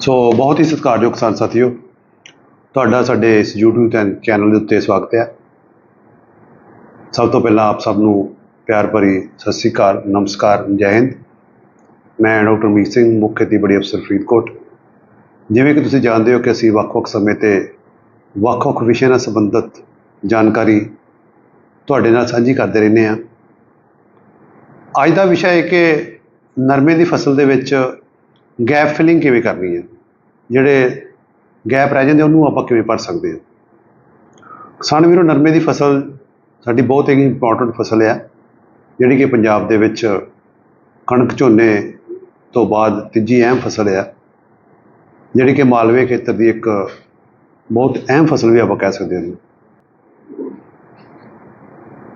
ਸੋ ਬਹੁਤ ਹੀ ਸਤਿਕਾਰਯੋਗ ਕਿਸਾਨ ਸਾਥੀਓ, ਤੁਹਾਡਾ ਸਾਡੇ ਇਸ YouTube ਚੈਨ- ਚੈਨਲ ਦੇ ਉੱਤੇ ਸਵਾਗਤ ਹੈ। ਸਭ ਤੋਂ ਪਹਿਲਾਂ ਆਪ ਸਭ ਨੂੰ ਪਿਆਰ ਭਰੀ ਸਤਿ ਸ੍ਰੀ ਅਕਾਲ, ਨਮਸਕਾਰ, ਜੈ ਹਿੰਦ। ਮੈਂ ਡਾਕਟਰ ਮੀਤ ਸਿੰਘ, ਮੁੱਖ ਖੇਤੀਬਾੜੀ ਅਫਸਰ ਫਰੀਦਕੋਟ। ਜਿਵੇਂ ਕਿ ਤੁਸੀਂ ਜਾਣਦੇ ਹੋ ਕਿ ਅਸੀਂ ਵੱਖ-ਵੱਖ ਸਮੇਂ ਤੇ ਵੱਖ-ਵੱਖ ਵਿਸ਼ੇ ਨਾਲ ਸੰਬੰਧਿਤ ਜਾਣਕਾਰੀ ਤੁਹਾਡੇ ਨਾਲ ਸਾਂਝੀ ਕਰਦੇ ਰਹਿੰਦੇ ਹਾਂ। ਅੱਜ ਦਾ ਵਿਸ਼ਾ ਹੈ ਕਿ ਨਰਮੇ ਦੀ ਫਸਲ ਦੇ ਵਿੱਚ ਗੈਪ ਫਿਲਿੰਗ ਕਿਵੇਂ ਕਰਨੀ ਹੈ? ਜਿਹੜੇ ਗੈਪ ਰਹਿ ਜਾਂਦੇ ਉਹਨੂੰ ਆਪਾਂ ਕਿਵੇਂ ਭਰ ਸਕਦੇ ਹਾਂ ਕਿਸਾਨ ਵੀਰੋ, ਨਰਮੇ ਦੀ ਫਸਲ ਸਾਡੀ ਬਹੁਤ ਹੀ ਇੰਪੋਰਟੈਂਟ ਫਸਲ ਹੈ ਜਿਹੜੀ ਕਿ ਪੰਜਾਬ ਦੇ ਵਿੱਚ ਕਣਕ ਝੋਨੇ ਤੋਂ ਬਾਅਦ ਤੀਜੀ ਅਹਿਮ ਫਸਲ ਹੈ ਜਿਹੜੀ ਕਿ ਮਾਲਵੇ ਖੇਤਰ ਦੀ ਇੱਕ ਬਹੁਤ ਅਹਿਮ ਫਸਲ ਵੀ ਆਪਾਂ ਕਹਿ ਸਕਦੇ ਹਾਂ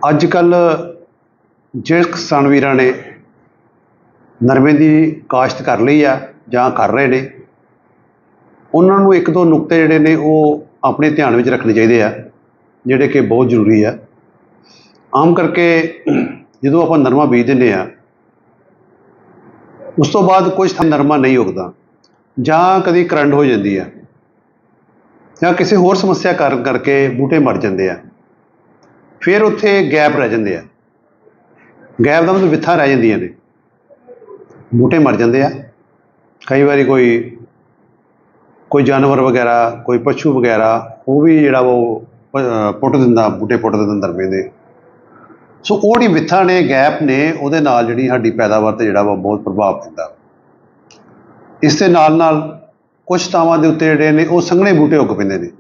ਅੱਜ ਕੱਲ ਜਿਹੜੇ ਕਿਸਾਨ ਵੀਰਾਂ ਨੇ ਨਰਮੇ ਦੀ ਕਾਸ਼ਤ ਕਰ ਲਈ ਆ ਜਾਂ ਕਰ ਰਹੇ ਨੇ, ਉਹਨਾਂ ਨੂੰ ਇੱਕ ਦੋ ਨੁਕਤੇ ਜਿਹੜੇ ਨੇ ਉਹ ਆਪਣੇ ਧਿਆਨ ਵਿੱਚ ਰੱਖਣੇ ਚਾਹੀਦੇ ਆ, ਜਿਹੜੇ ਕਿ ਬਹੁਤ ਜ਼ਰੂਰੀ ਆ। ਆਮ ਕਰਕੇ ਜਦੋਂ ਆਪਾਂ ਨਰਮਾ ਬੀਜ ਦਿੰਦੇ ਆ, ਉਸ ਤੋਂ ਬਾਅਦ ਕੁਝ ਥਾਂ ਨਰਮਾ ਨਹੀਂ ਉਗਦਾ, ਜਾਂ ਕਦੀ ਕਰੰਟ ਹੋ ਜਾਂਦੀ ਆ, ਜਾਂ ਕਿਸੇ ਹੋਰ ਸਮੱਸਿਆ ਕਾਰਨ ਕਰਕੇ ਬੂਟੇ ਮਰ ਜਾਂਦੇ ਆ। ਫਿਰ ਉੱਥੇ ਗੈਪ ਰਹਿ ਜਾਂਦੇ ਆ। ਗੈਪ ਦਾ ਮਤਲਬ ਵਿਥਾਂ ਰਹਿ ਜਾਂਦੀਆਂ ਨੇ। ਬੂਟੇ ਮਰ ਜਾਂਦੇ ਆ। ਕਈ ਵਾਰੀ ਕੋਈ ਕੋਈ ਜਾਨਵਰ ਵਗੈਰਾ, ਕੋਈ ਪਸ਼ੂ ਵਗੈਰਾ, ਉਹ ਵੀ ਜਿਹੜਾ ਵਾ ਉਹ ਪੁੱਟ ਦਿੰਦਾ, ਬੂਟੇ ਪੁੱਟ ਦਿੰਦਾ ਨਰਮੇ ਦੇ ਸੋ ਉਹ ਜਿਹੜੀ ਵਿਥਾਂ ਨੇ, ਗੈਪ ਨੇ, ਉਹਦੇ ਨਾਲ ਜਿਹੜੀ ਸਾਡੀ ਪੈਦਾਵਾਰ ਤੇ ਜਿਹੜਾ ਵਾ ਬਹੁਤ ਪ੍ਰਭਾਵ ਪੈਂਦਾ। ਇਸ ਦੇ ਨਾਲ ਨਾਲ ਕੁਝ ਥਾਵਾਂ ਦੇ ਉੱਤੇ ਜਿਹੜੇ ਨੇ, ਉਹ ਸੰਘਣੇ ਬੂਟੇ ਉੱਗ ਪੈਂਦੇ ਨੇ।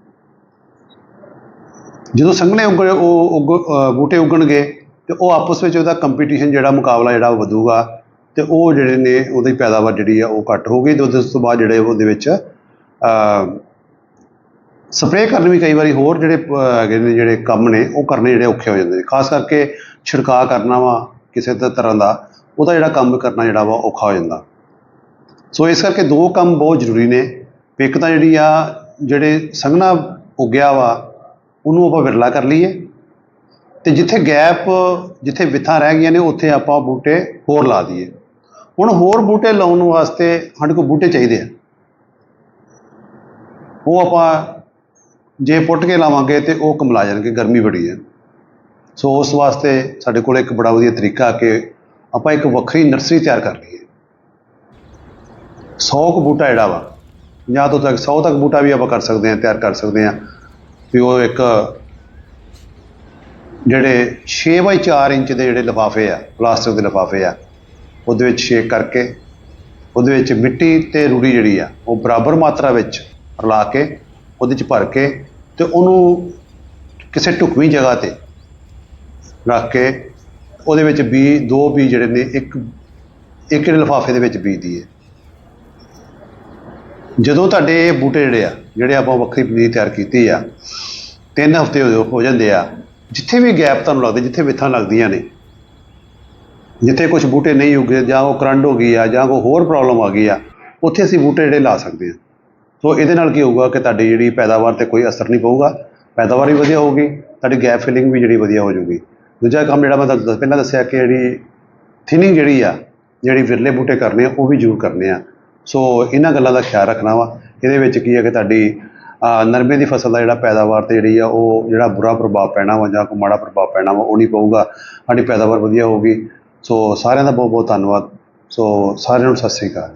ਜਦੋਂ ਸੰਘਣੇ ਉੱਗ, ਉਹ ਉੱਗ ਬੂਟੇ ਉੱਗਣਗੇ, ਤੇ ਉਹ ਆਪਸ ਵਿੱਚ ਉਹਦਾ ਕੰਪੀਟੀਸ਼ਨ ਜਿਹੜਾ ਮੁਕਾਬਲਾ ਜਿਹੜਾ ਉਹ ਵਧੂਗਾ। ਤੇ ਉਹ ਜਿਹੜੇ ਨੇ ਉਹਦੀ ਪੈਦਾਵਾਰ ਜਿਹੜੀ ਆ ਉਹ ਘੱਟ ਹੋ ਹੋਊਗੀ ਤੇ ਉਸ ਤੋਂ ਬਾਅਦ ਜਿਹੜੇ ਉਹਦੇ ਵਿੱਚ ਸਪਰੇਅ ਕਰਨ ਵੀ ਕਈ ਵਾਰੀ ਹੋਰ ਜਿਹੜੇ ਅ, ਹੈਗੇ ਨੇ ਜਿਹੜੇ ਕੰਮ ਨੇ ਉਹ ਕਰਨੇ ਜਿਹੜੇ ਔਖੇ ਹੋ ਜਾਂਦੇ ਨੇ। ਖਾਸ ਕਰਕੇ ਛਿੜਕਾਅ ਕਰਨਾ ਵਾ ਕਿਸੇ ਤਰ੍ਹਾਂ ਦਾ ਉਹਦਾ ਜਿਹੜਾ ਕੰਮ ਕਰਨਾ ਜਿਹੜਾ ਵਾ ਔਖਾ ਹੋ ਜਾਂਦਾ। ਸੋ ਇਸ ਕਰਕੇ ਦੋ ਕੰਮ ਬਹੁਤ ਜ਼ਰੂਰੀ ਨੇ। ਇੱਕ ਤਾਂ ਜਿਹੜੀ ਆ ਜਿਹੜੇ ਸੰਘਣਾ ਉੱਗਿਆ ਵਾ ਉਹਨੂੰ ਆਪਾਂ ਵਿਰਲਾ ਕਰ ਲਈਏ। ਤੇ ਜਿੱਥੇ ਗੈਪ ਜਿੱਥੇ ਵਿਥਾਂ ਰਹਿ ਗਈਆਂ ਨੇ ਉੱਥੇ ਆਪਾਂ ਬੂਟੇ ਹੋਰ ਲਾ ਦਈਏ। ਹੁਣ ਹੋਰ ਬੂਟੇ ਲਾਉਣ ਵਾਸਤੇ ਸਾਡੇ ਕੋਲ ਬੂਟੇ ਚਾਹੀਦੇ ਆ। ਉਹ ਆਪਾਂ ਜੇ ਪੁੱਟ ਕੇ ਲਾਵਾਂਗੇ ਤੇ ਉਹ ਕਮਲਾ ਜਾਣਗੇ, ਗਰਮੀ ਬੜੀ ਹੈ ਸੋ ਉਸ ਵਾਸਤੇ ਸਾਡੇ ਕੋਲ ਇੱਕ ਬੜਾ ਵਧੀਆ ਤਰੀਕਾ ਕਿ ਆਪਾਂ ਇੱਕ ਵੱਖਰੀ ਨਰਸਰੀ ਤਿਆਰ ਕਰ ਲਈਏ। 100 ਕੁ ਬੂਟਾ ਜਿਹੜਾ ਵਾ ਜਾਂ ਤੋਂ ਤੱਕ 100 ਤੱਕ ਬੂਟਾ ਵੀ ਆਪਾਂ ਕਰ ਸਕਦੇ ਹਾਂ ਤਿਆਰ ਕਰ ਸਕਦੇ ਹਾਂ ਵੀ ਉਹ ਇੱਕ ਜਿਹੜੇ 6 ਬਾਈ 4 ਇੰਚ ਦੇ ਜਿਹੜੇ ਲਿਫਾਫੇ ਆ, ਪਲਾਸਟਿਕ ਦੇ ਲਿਫਾਫੇ ਆ ਉਹਦੇ ਵਿੱਚ ਸ਼ੇਕ ਕਰਕੇ, ਉਹਦੇ ਵਿੱਚ ਮਿੱਟੀ ਤੇ ਰੂੜੀ ਜਿਹੜੀ ਆ, ਉਹ ਬਰਾਬਰ ਮਾਤਰਾ ਵਿੱਚ ਰਲਾ ਕੇ, ਉਹਦੇ ਚ ਭਰ ਕੇ ਤੇ ਉਹਨੂੰ ਕਿਸੇ ਢੁਕਵੀਂ ਜਗ੍ਹਾ ਤੇ ਰੱਖ ਕੇ ਉਹਦੇ ਵਿੱਚ ਬੀ, ਦੋ ਬੀ ਜਿਹੜੇ ਨੇ, ਇੱਕ ਇੱਕ ਲਿਫਾਫੇ ਦੇ ਵਿੱਚ ਬੀਜ ਦੀਏ। ਜਦੋਂ ਤੁਹਾਡੇ ਇਹ ਬੂਟੇ ਜਿਹੜੇ ਆ, ਜਿਹੜੇ ਆਪਾਂ ਵੱਖਰੀ ਪਨੀਰ ਤਿਆਰ ਕੀਤੀ ਆ, ਤਿੰਨ ਹਫ਼ਤੇ ਹੋ ਹੋ ਜਾਂਦੇ ਆ, ਜਿੱਥੇ ਵੀ ਗੈਪ ਤੁਹਾਨੂੰ ਲੱਗਦਾ, ਜਿੱਥੇ ਵਿਥਾਂ ਲੱਗਦੀਆਂ ਨੇ ਜਿੱਥੇ ਕੁਝ ਬੂਟੇ ਨਹੀਂ ਉੱਗੇ ਜਾਂ ਉਹ ਕਰੰਟ ਹੋ ਗਈ ਆ, ਜਾਂ ਕੋਈ ਹੋਰ ਪ੍ਰੋਬਲਮ ਆ ਗਈ ਆ, ਉੱਥੇ ਅਸੀਂ ਬੂਟੇ ਜਿਹੜੇ ਲਾ ਸਕਦੇ ਹਾਂ। ਸੋ ਇਹਦੇ ਨਾਲ ਕੀ ਹੋਊਗਾ ਕਿ ਤੁਹਾਡੀ ਜਿਹੜੀ ਪੈਦਾਵਾਰ ਤੇ ਕੋਈ ਅਸਰ ਨਹੀਂ ਪਊਗਾ। ਪੈਦਾਵਾਰ ਵੀ ਵਧੀਆ ਹੋਊਗੀ, ਤੁਹਾਡੀ ਗੈਪ ਫਿਲਿੰਗ ਵੀ ਜਿਹੜੀ ਵਧੀਆ ਹੋ ਜਾਊਗੀ। ਦੂਜਾ ਕੰਮ ਜਿਹੜਾ ਮੈਂ ਤੁਹਾਨੂੰ ਪਹਿਲਾਂ ਦੱਸਿਆ ਕਿ ਜਿਹੜੀ ਥਿਨਿੰਗ ਜਿਹੜੀ ਆ, ਜਿਹੜੀ ਵਿਰਲੇ ਬੂਟੇ ਕਰਨੇ ਆ, ਉਹ ਵੀ ਜ਼ਰੂਰ ਕਰਨੇ ਆ। ਸੋ ਇਹਨਾਂ ਗੱਲਾਂ ਦਾ ਖਿਆਲ ਰੱਖਣਾ ਵਾ। ਇਹਦੇ ਵਿੱਚ ਕੀ ਹੈ ਕਿ ਤੁਹਾਡੀ ਨਰਮੇ ਦੀ ਫਸਲ ਦਾ ਜਿਹੜਾ ਪੈਦਾਵਾਰ ਤੇ ਜਿਹੜੀ ਆ, ਉਹ ਜਿਹੜਾ ਬੁਰਾ ਪ੍ਰਭਾਵ ਪੈਣਾ ਵਾ ਜਾਂ ਕੋਈ ਮਾੜਾ ਪ੍ਰਭਾਵ ਪੈਣਾ ਵਾ, ਉਹ ਨਹੀਂ ਪਊਗਾ। ਸਾਡੀ ਪੈਦਾਵਾਰ ਵਧੀਆ ਹੋਊਗੀ। ਸੋ ਸਾਰਿਆਂ ਦਾ ਬਹੁਤ ਬਹੁਤ ਧੰਨਵਾਦ। ਸੋ ਸਾਰਿਆਂ ਨੂੰ ਸਤਿ ਸ੍ਰੀ ਅਕਾਲ